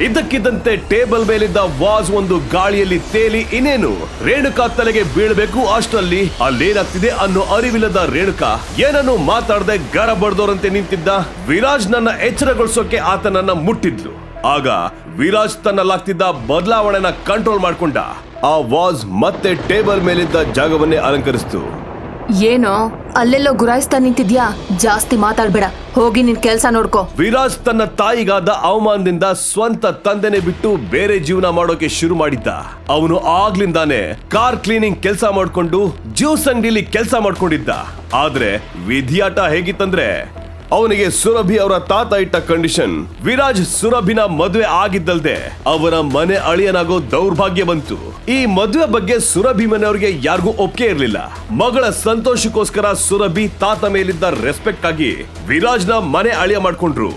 ಇದ್ದಕ್ಕಿದ್ದಂತೆ ಟೇಬಲ್ ಮೇಲಿದ್ದ ವಾಸ್ ಒಂದು ಗಾಳಿಯಲ್ಲಿ ತೇಲಿ ಇನ್ನೇನು? ರೇಣುಕಾ ತಲೆಗೆ ಬೀಳಬೇಕು ಅಷ್ಟರಲ್ಲಿ ಅಲ್ಲೇನಾಗ್ತಿದೆ ಅನ್ನೋ ಅರಿವಿಲ್ಲದ ರೇಣುಕಾ, ಏನನ್ನು ಮಾತಾಡದೆ ಗರ ಬಡ್ದೋರಂತೆ ನಿಂತಿದ್ದ? ವಿರಾಜ್ ನನ್ನ ಎಚ್ಚರಗೊಳಿಸೋಕೆ ಆತನನ್ನ ಮುಟ್ಟಿದ್ಲು. ಆಗ ವಿರಾಜ್ ತನ್ನಲ್ಲಾಗ್ತಿದ್ದ ಬದಲಾವಣೆನ ಕಂಟ್ರೋಲ್ ಮಾಡ್ಕೊಂಡ. ಆ ವಾಸ್ ಮತ್ತೆ ಟೇಬಲ್ ಮೇಲಿದ್ದ ಜಾಗವನ್ನೇ ಅಲಂಕರಿಸ್ತು. ಏನೋ? ಅಲ್ಲೆಲ್ಲೋ ಗುರಾಯಿಸ್ತಾ ನಿಂತಿದ್ಯಾ? ಜಾಸ್ತಿ ಮಾತಾಡ್ಬೇಡ. ಹೋಗಿ ನಿನ್ ಕೆಲ್ಸ ನೋಡ್ಕೋ. ವಿರಾಜ್ ತನ್ನ ತಾಯಿಗಾದ ಅವಮಾನದಿಂದ ಸ್ವಂತ ತಂದೆನೆ ಬಿಟ್ಟು ಬೇರೆ ಜೀವನ ಮಾಡೋಕೆ ಶುರು ಮಾಡಿದ್ದ. ಅವನು ಆಗ್ಲಿಂದಾನೆ ಕಾರ್ ಕ್ಲೀನಿಂಗ್ ಕೆಲಸ ಮಾಡ್ಕೊಂಡು ಜ್ಯೂಸ್ ಅಂಗಡಿಲಿ ಕೆಲಸ ಮಾಡ್ಕೊಂಡಿದ್ದ. ಆದ್ರೆ ವಿಧಿಯಾಟ ಹೇಗಿತ್ತಂದ್ರೆ ಅವನಿಗೆ ಸುರಭಿ ಅವರ ತಾತ ಇಟ್ಟ ಕಂಡೀಷನ್ ವಿರಾಜ್ ಸುರಭಿನ ಮದುವೆ ಆಗಿದ್ದಲ್ದೆ ಅವರ ಮನೆ ಅಳಿಯನಾಗೋ ದೌರ್ಭಾಗ್ಯ ಬಂತು. ಈ ಮದುವೆ ಬಗ್ಗೆ ಸುರಭಿ ಮನೆಯವರಿಗೆ ಯಾರಿಗೂ ಒಪ್ಪಿಗೆ ಇರಲಿಲ್ಲ. ಮಗಳ ಸಂತೋಷಕ್ಕೋಸ್ಕರ ಸುರಭಿ ತಾತ ಮೇಲಿದ್ದ ರೆಸ್ಪೆಕ್ಟ್ ಆಗಿ ವಿರಾಜ್ನ ಮನೆ ಅಳಿಯ ಮಾಡ್ಕೊಂಡ್ರು.